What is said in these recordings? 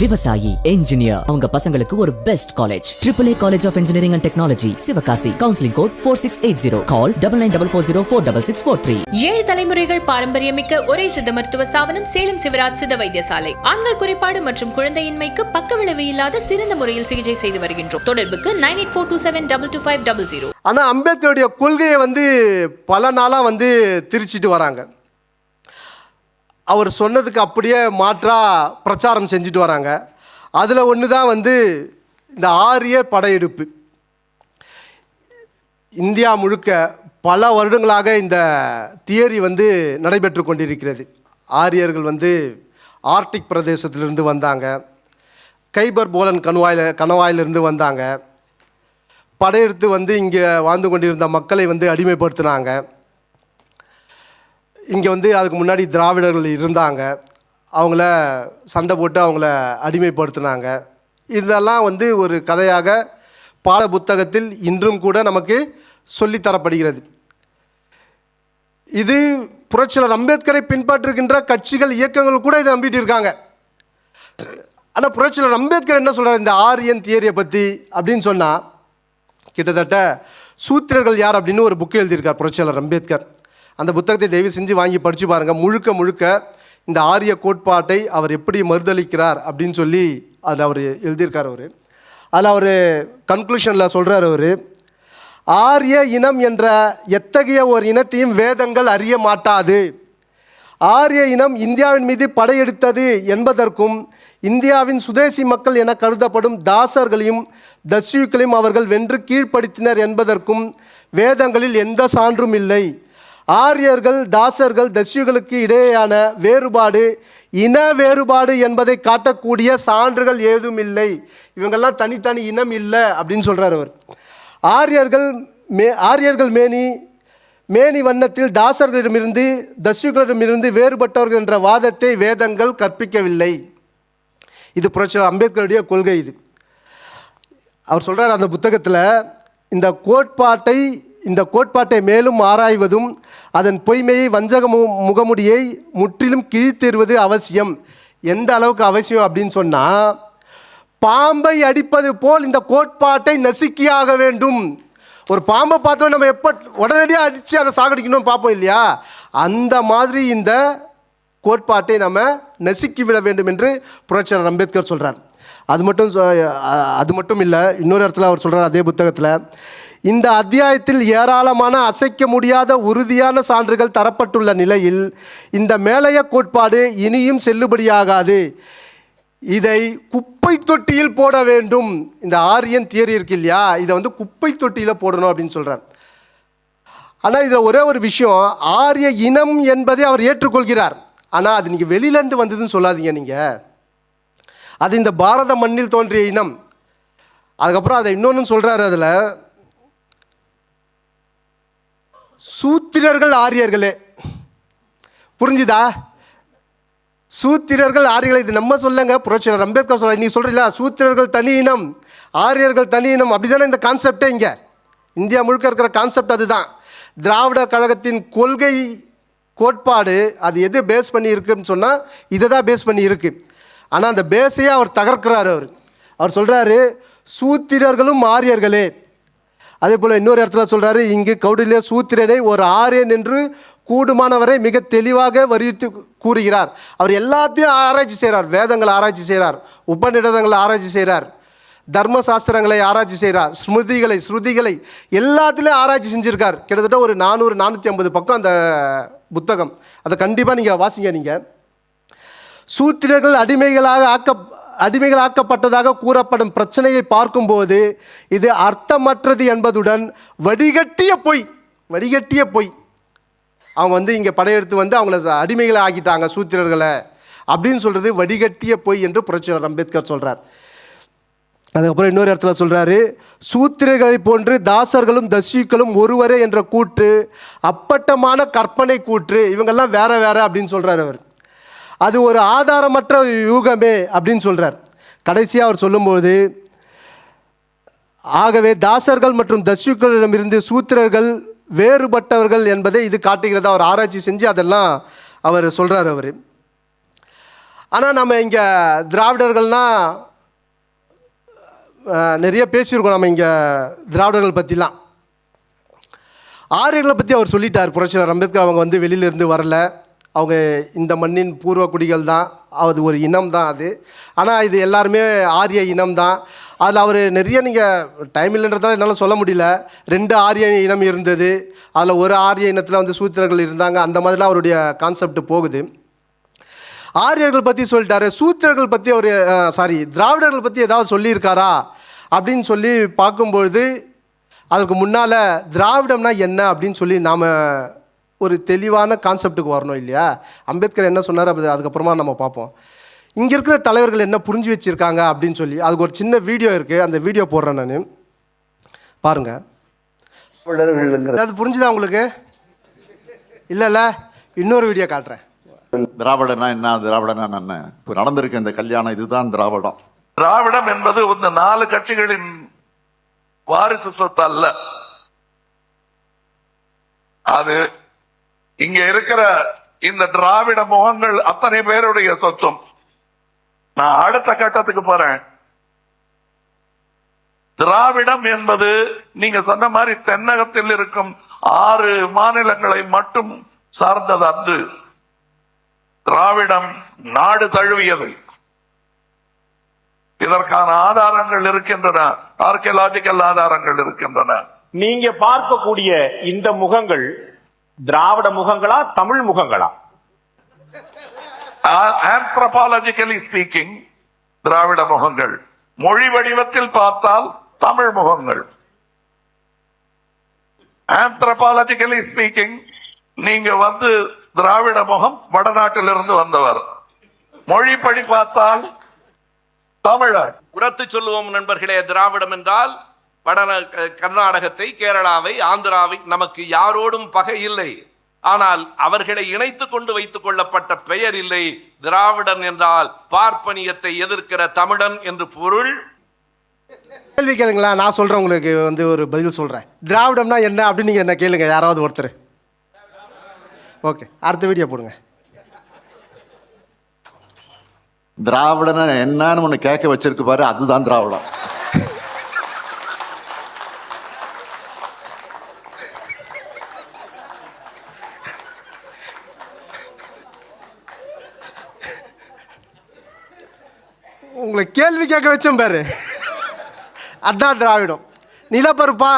விவசாயி என்ஜினியர் அவங்க பசங்களுக்கு ஒரு best college triple A college of engineering and technology Sivakasi. Counselling code four six eight zero call double nine double four zero four double six four three ஏழு தலைமுறைகள் பாரம்பரியமிக்க ஒரே சித்த மருத்துவ ஸ்தாபனம் சேலம் சிவராஜ் சித்த வைத்தியசாலை. ஆண்கள் குறைபாடு மற்றும் குழந்தையின்மைக்கு பக்கவிளைவு இல்லாத சிறந்த முறையில் சிகிச்சை செய்து வருகின்றோம். தொடர்புக்கு nine eight four two seven double two five double zero ஆனால் அம்பேத்கருடைய கொள்கையை வந்து பல நாளாக வந்து திரிச்சிட்டு வராங்க. அவர் சொன்னதுக்கு அப்படியே மாற்றாக பிரச்சாரம் செஞ்சுட்டு வராங்க. அதில் ஒன்று தான் வந்து இந்த ஆரியர் படையெடுப்பு. இந்தியா முழுக்க பல வருடங்களாக இந்த தியரி வந்து நடைபெற்று கொண்டிருக்கிறது. ஆரியர்கள் வந்து ஆர்டிக் பிரதேசத்திலிருந்து வந்தாங்க. கைபர் போலன் கணுவாயில் கணவாயிலிருந்து வந்தாங்க. படையெடுத்து வந்து இங்கே வாழ்ந்து கொண்டிருந்த மக்களை வந்து அடிமைப்படுத்தினாங்க. இங்கே வந்து அதுக்கு முன்னாடி திராவிடர்கள் இருந்தாங்க. அவங்கள சண்டை போட்டு அவங்கள அடிமைப்படுத்தினாங்க. இதெல்லாம் வந்து ஒரு கதையாக பாட புத்தகத்தில் இன்றும் கூட நமக்கு சொல்லித்தரப்படுகிறது இது புரட்சியாளர் அம்பேத்கரை பின்பற்றுகின்ற கட்சிகள் இயக்கங்கள் கூட இதை நம்பிட்டு இருக்காங்க. ஆனால் புரட்சியாளர் அம்பேத்கர் என்ன சொல்கிறார் இந்த ஆரியன் தியரியை பற்றி அப்படின்னு சொன்னால் கிட்டத்தட்ட சூத்திரர்கள் யார் அப்படின்னு ஒரு புக்கு எழுதியிருக்கார் புரட்சியாளர் அம்பேத்கர். அந்த புத்தகத்தை தயவு செஞ்சு வாங்கி படித்து பாருங்கள் முழுக்க முழுக்க இந்த ஆரிய கோட்பாட்டை அவர் எப்படி மறுதளிக்கிறார் அப்படின்னு சொல்லி அதில் அவர் எழுதியிருக்கார் அவர். அதில் அவர் கன்க்ளூஷனில் சொல்கிறார் அவர் ஆரிய இனம் என்ற எத்தகைய ஒரு இனத்தையும் வேதங்கள் அறிய மாட்டாது. ஆரிய இனம் இந்தியாவின் மீது படையெடுத்தது என்பதற்கும் இந்தியாவின் சுதேசி மக்கள் என கருதப்படும் தாசர்களையும் தஸ்யூக்களையும் அவர்கள் வென்று கீழ்ப்படுத்தினர் என்பதற்கும் வேதங்களில் எந்த சான்றும் இல்லை. ஆரியர்கள் தாசர்கள் தஸ்யுகளுக்கு இடையேயான வேறுபாடு இன வேறுபாடு என்பதை காட்டக்கூடிய சான்றுகள் ஏதும் இல்லை இவங்கெல்லாம் தனித்தனி இனம் இல்லை அப்படின்னு சொல்கிறார் அவர். ஆரியர்கள் மே ஆரியர்கள் மேனி மேனி வண்ணத்தில் தாசர்களிடமிருந்து தஸ்யுகளிடமிருந்து வேறுபட்டவர்கள் என்ற வாதத்தை வேதங்கள் கற்பிக்கவில்லை. இது புரட்சியர் அம்பேத்கருடைய கொள்கை இது. அவர் சொல்கிறார் அந்த புத்தகத்தில் இந்த கோட்பாட்டை இந்த கோட்பாட்டை மேலும் ஆராய்வதும் அதன் பொய்மையை வஞ்சக மு முகமுடியை முற்றிலும் கிழித்தெறுவது அவசியம். எந்த அளவுக்கு அவசியம் அப்படின்னு சொன்னால் பாம்பை அடிப்பது போல் இந்த கோட்பாட்டை நசுக்கியாக வேண்டும். ஒரு பாம்பை பார்த்தோம் நம்ம எப்போ உடனடியாக அடித்து அதை சாகடிக்கணும்னு பார்ப்போம் இல்லையா? அந்த மாதிரி இந்த கோட்பாட்டை நம்ம நசுக்கிவிட வேண்டும் என்று புரட்சியாளர் அம்பேத்கர் சொல்கிறார் அது மட்டும் சொ- அது மட்டும் இல்லை இன்னொரு இடத்துல அவர் சொல்கிறார் அதே புத்தகத்தில் இந்த அத்தியாயத்தில் ஏராளமான அசைக்க முடியாத உறுதியான சான்றுகள் தரப்பட்டுள்ள நிலையில் இந்த மேலைய கோட்பாடு இனியும் செல்லுபடியாகாது. இதை குப்பை தொட்டியில் போட வேண்டும். இந்த ஆரியன் தியரி இருக்கு இல்லையா? இதை வந்து குப்பை தொட்டியில் போடணும் அப்படின்னு சொல்கிறார் ஆனால் இதில் ஒரே ஒரு விஷயம் ஆரிய இனம் என்பதை அவர் ஏற்றுக்கொள்கிறார். ஆனால் அது நீங்கள் வெளியிலேருந்து வந்ததுன்னு சொல்லாதீங்க நீங்கள் அது இந்த பாரத மண்ணில் தோன்றிய இனம். அதுக்கப்புறம் அதை இன்னொன்று சொல்கிறாரு அதில். சூத்திரர்கள் ஆரியர்களே. புரிஞ்சுதா? சூத்திரர்கள் ஆரியர்கள் இது நம்ம சொல்லுங்க புரட்சியர் அம்பேத்கர் சொல்ல நீ சொல்றீங்களா? சூத்திரர்கள் தனி இனம் ஆரியர்கள் தனி இனம். அப்படிதானே இந்த கான்செப்டே இங்கே. இந்தியா முழுக்க இருக்கிற கான்செப்ட் அதுதான். திராவிட கழகத்தின் கொள்கை கோட்பாடு அது எது பேஸ் பண்ணி இருக்குன்னு சொன்னால் இதை தான் பேஸ் பண்ணி இருக்குது ஆனால் அந்த பேஸையே அவர் தகர்க்கிறார் அவர். அவர் சொல்கிறாரு சூத்திரர்களும் ஆரியர்களே. அதே போல் இன்னொரு இடத்துல சொல்கிறாரு இங்கு கௌடில்யர் சூத்திரனை ஒரு ஆரியன் என்று கூடுமானவரை மிக தெளிவாக வரித்து கூறுகிறார். அவர் எல்லாத்தையும் ஆராய்ச்சி செய்கிறார் வேதங்களை ஆராய்ச்சி செய்கிறார் உபநிடதங்களை ஆராய்ச்சி செய்கிறார் தர்ம சாஸ்திரங்களை ஆராய்ச்சி செய்கிறார் ஸ்மிருதிகளை ஸ்ருதிகளை எல்லாத்துலேயும் ஆராய்ச்சி செஞ்சுருக்கார். கிட்டத்தட்ட ஒரு நானூறு நானூற்றி ஐம்பது பக்கம் அந்த புத்தகம். அதை கண்டிப்பாக நீங்கள் வாசிங்க நீங்கள் சூத்திரர்கள் அடிமைகளாக ஆக்க அடிமைகளாக்கப்பட்டதாக கூறப்படும் பிரச்சனையை பார்க்கும்போது இது அர்த்தமற்றது என்பதுடன் வடிகட்டிய பொய் வடிகட்டிய பொய். அவங்க வந்து இங்கே படையெடுத்து வந்து அவங்கள அடிமைகளை ஆக்கிட்டாங்க சூத்திரர்களை. அப்படின்னு சொல்கிறது வடிகட்டிய பொய் என்று புரட்சியாளர் அம்பேத்கர் சொல்கிறார் அதுக்கப்புறம் இன்னொரு இடத்துல சொல்கிறாரு சூத்திரர்களை போன்று தாசர்களும் தஸ்யூக்களும் ஒருவரே என்ற கூற்று அப்பட்டமான கற்பனை கூற்று இவங்கெல்லாம் வேற வேற அப்படின்னு சொல்கிறார் அவர். அது ஒரு ஆதாரமற்ற யூகமே அப்படின்னு சொல்கிறார் கடைசியாக அவர் சொல்லும்போது ஆகவே தாசர்கள் மற்றும் தஸ்யுக்களிடமிருந்து சூத்திரர்கள் வேறுபட்டவர்கள் என்பதை இது காட்டுகிறதா அவர் ஆராய்ச்சி செஞ்சு அதெல்லாம் அவர் சொல்கிறார் அவர். ஆனால் நம்ம இங்கே திராவிடர்கள்னால் நிறைய பேசியிருக்கோம் நம்ம இங்கே திராவிடர்கள் பற்றிலாம் ஆரியர்களை பற்றி அவர் சொல்லிட்டார் புரட்சியாளர் அம்பேத்கர் அவங்க வந்து வெளியிலேருந்து வரல. அவங்க இந்த மண்ணின் பூர்வ குடிகள் தான் அது ஒரு இனம் தான் அது. ஆனால் இது எல்லாருமே ஆரிய இனம் தான். அதில் அவர் நிறைய நீங்கள் டைம் இல்லைன்றதால என்னால் சொல்ல முடியல. ரெண்டு ஆரிய இனம் இருந்தது. அதில் ஒரு ஆரிய இனத்தில் வந்து சூத்திரர்கள் இருந்தாங்க. அந்த மாதிரிலாம் அவருடைய கான்செப்ட் போகுது. ஆரியர்கள் பற்றி சொல்லிட்டாரு சூத்திரர்கள் பற்றி அவர் சாரி திராவிடர்கள் பற்றி ஏதாவது சொல்லியிருக்காரா? அப்படின்னு சொல்லி பார்க்கும்பொழுது அதுக்கு முன்னால் திராவிடம்னா என்ன அப்படின்னு சொல்லி நாம் ஒரு தெளிவான கான்செப்ட்டுக்கு வரணும் இல்லையா? அம்பேத்கர் என்ன சொன்னார் அப்படி அதுக்கப்புறமா நம்ம பார்ப்போம். இங்கே இருக்கிற தலைவர்கள் என்ன புரிஞ்சு வச்சுருக்காங்க அப்படின்னு சொல்லி அதுக்கு ஒரு சின்ன வீடியோ இருக்குது அந்த வீடியோ போடுறேன் நான். பாருங்கள் அது புரிஞ்சுதா உங்களுக்கு? இல்லைல்ல இன்னொரு வீடியோ காட்டுறேன். திராவிடனா என்ன? திராவிடனா என்ன? இப்போ நடந்திருக்க இந்த கல்யாணம் இதுதான் திராவிடம். திராவிடம் என்பது இந்த நாலு கட்சிகளின் வாரிசு சொத்து அல்ல அது இங்க இருக்கிற இந்த திராவிட முகங்கள் அத்தனை பேருடைய சொத்தும். நான் அடுத்த கட்டத்துக்கு போறேன். திராவிடம் என்பது நீங்க சொன்ன மாதிரி தென்னகத்தில் இருக்கும் ஆறு மாநிலங்களை மட்டும் சார்ந்தது அன்று. திராவிடம் நாடு தழுவியது. இதற்கான ஆதாரங்கள் இருக்கின்றன. ஆர்கியலாஜிக்கல் ஆதாரங்கள் இருக்கின்றன. நீங்க பார்க்கக்கூடிய இந்த முகங்கள் திராவிட முகங்களா தமிழ் முகங்களா? ஆந்த்ரபாலஜிக்கலி ஸ்பீக்கிங் திராவிட முகங்கள். மொழி வடிவத்தில் பார்த்தால் தமிழ் முகங்கள். ஆந்த்ரபாலஜிக்கலி ஸ்பீக்கிங் நீங்க வந்து திராவிட முகம் வடநாட்டிலிருந்து வந்தவர். மொழிப்படி பார்த்தால் தமிழர். உரத்து சொல்லுவோம் நண்பர்களே திராவிடம் என்றால் வட கர்நாடகத்தை கேரளாவை ஆந்திராவை நமக்கு யாரோடும் பகை இல்லை. ஆனால் அவர்களை இணைத்துக் கொண்டு வைத்துக் கொள்ளப்பட்ட பெயர் இல்லை. திராவிடன் என்றால் பார்ப்பனியத்தை எதிர்க்கிற தமிழன் என்று பொருள். கேள்வி கேளுங்களா நான் சொல்கிறேன் உங்களுக்கு வந்து ஒரு பதில் சொல்கிறேன் திராவிடம்னா என்ன அப்படின்னு நீங்கள் என்ன கேளுங்க யாராவது ஒருத்தர். ஓகே அடுத்த வீடியோ போடுங்க. திராவிடனா என்னன்னு ஒண்ணு கேட்க வச்சிருக்கு பாரு அதுதான் திராவிடம். உங்களை கேள்வி கேட்க வச்சேன் பாரு. அதான் திராவிடம். நிலப்பருப்பா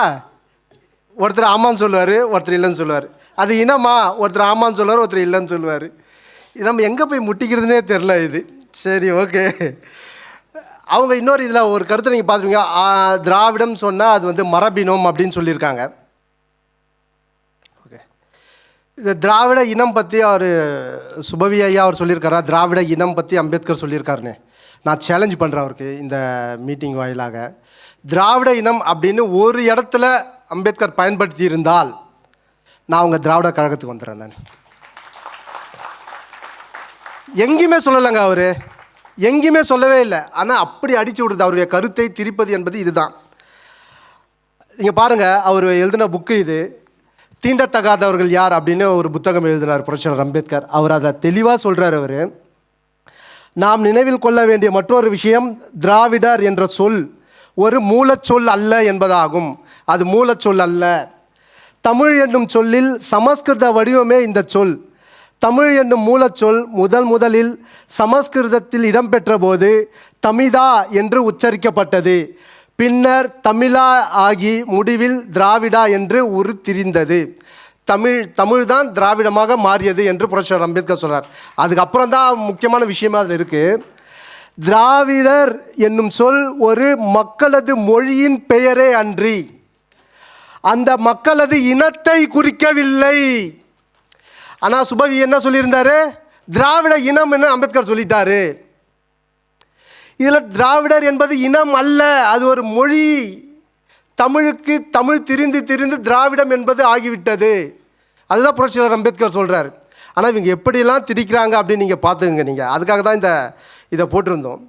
ஒருத்தர் ஆமான்னு சொல்லுவார் ஒருத்தர் இல்லைன்னு சொல்லுவார். அது இனமா ஒருத்தர் ஆமான்னு சொல்லுவார் ஒருத்தர் இல்லைன்னு சொல்லுவார். நம்ம எங்கே போய் முட்டிக்கிறதுனே தெரில இது. சரி ஓகே. அவங்க இன்னொரு இதில் ஒரு கருத்தை நீங்கள் பார்த்துருங்க திராவிடம் சொன்னால் அது வந்து மரபினம் அப்படின்னு சொல்லியிருக்காங்க. ஓகே. இந்த திராவிட இனம் பற்றி அவர் சுபவி ஐயா அவர் சொல்லியிருக்காரா? திராவிட இனம் பற்றி அம்பேத்கர் சொல்லியிருக்காருன்னு நான் சேலஞ்ச் பண்ணுறேன் அவருக்கு இந்த மீட்டிங் வாயிலாக. திராவிட இனம் அப்படின்னு ஒரு இடத்துல அம்பேத்கர் பயன்படுத்தி இருந்தால் நான் உங்கள் திராவிட கழகத்துக்கு வந்துடுறேன் நான். எங்கேயுமே சொல்லலைங்க அவர். எங்கேயுமே சொல்லவே இல்லை. ஆனால் அப்படி அடிச்சு விடுறது அவருடைய கருத்தை திரிப்பது என்பது இதுதான். நீங்கள் பாருங்கள் அவர் எழுதின புக்கு இது. தீண்டத்தகாதவர்கள் யார் அப்படின்னு ஒரு புத்தகம் எழுதினார் புரட்சியாளர் அம்பேத்கர். அவர் அதை தெளிவாக சொல்கிறார் அவர். நாம் நினைவில் கொள்ள வேண்டிய மற்றொரு விஷயம் திராவிடர் என்ற சொல் ஒரு மூலச்சொல் அல்ல என்பதாகும். அது மூலச்சொல் அல்ல. தமிழ் என்னும் சொல்லில் சமஸ்கிருத வடிவமே இந்த சொல். தமிழ் என்னும் மூலச்சொல் முதல் முதலில் சமஸ்கிருதத்தில் இடம்பெற்ற போது தமிதா என்று உச்சரிக்கப்பட்டது. பின்னர் தமிழா ஆகி முடிவில் திராவிடா என்று உருத்திரிந்தது. தமிழ் தமிழ் தான் திராவிடமாக மாறியது என்று புரட்சியாளர் அம்பேத்கர் சொன்னார். அதுக்கப்புறம் தான் முக்கியமான விஷயமா அதில் இருக்குது திராவிடர் என்னும் சொல் ஒரு மக்களது மொழியின் பெயரே அன்றி. அந்த மக்களது இனத்தை குறிக்கவில்லை. ஆனால் சுபவி என்ன சொல்லியிருந்தாரு? திராவிட இனம் என்று அம்பேத்கர் சொல்லிட்டாரு. இதில் திராவிடர் என்பது இனம் அல்ல அது ஒரு மொழி. தமிழுக்கு தமிழ் திரிந்து திரிந்து திராவிடம் என்பது ஆகிவிட்டது. அதுதான் புரட்சியாளர் அம்பேத்கர் சொல்கிறார் ஆனால் இவங்க எப்படிலாம் திரிக்கிறாங்க அப்படின்னு நீங்கள் பார்த்துக்குங்க நீங்கள் அதுக்காக தான் இந்த இதை போட்டிருந்தோம்.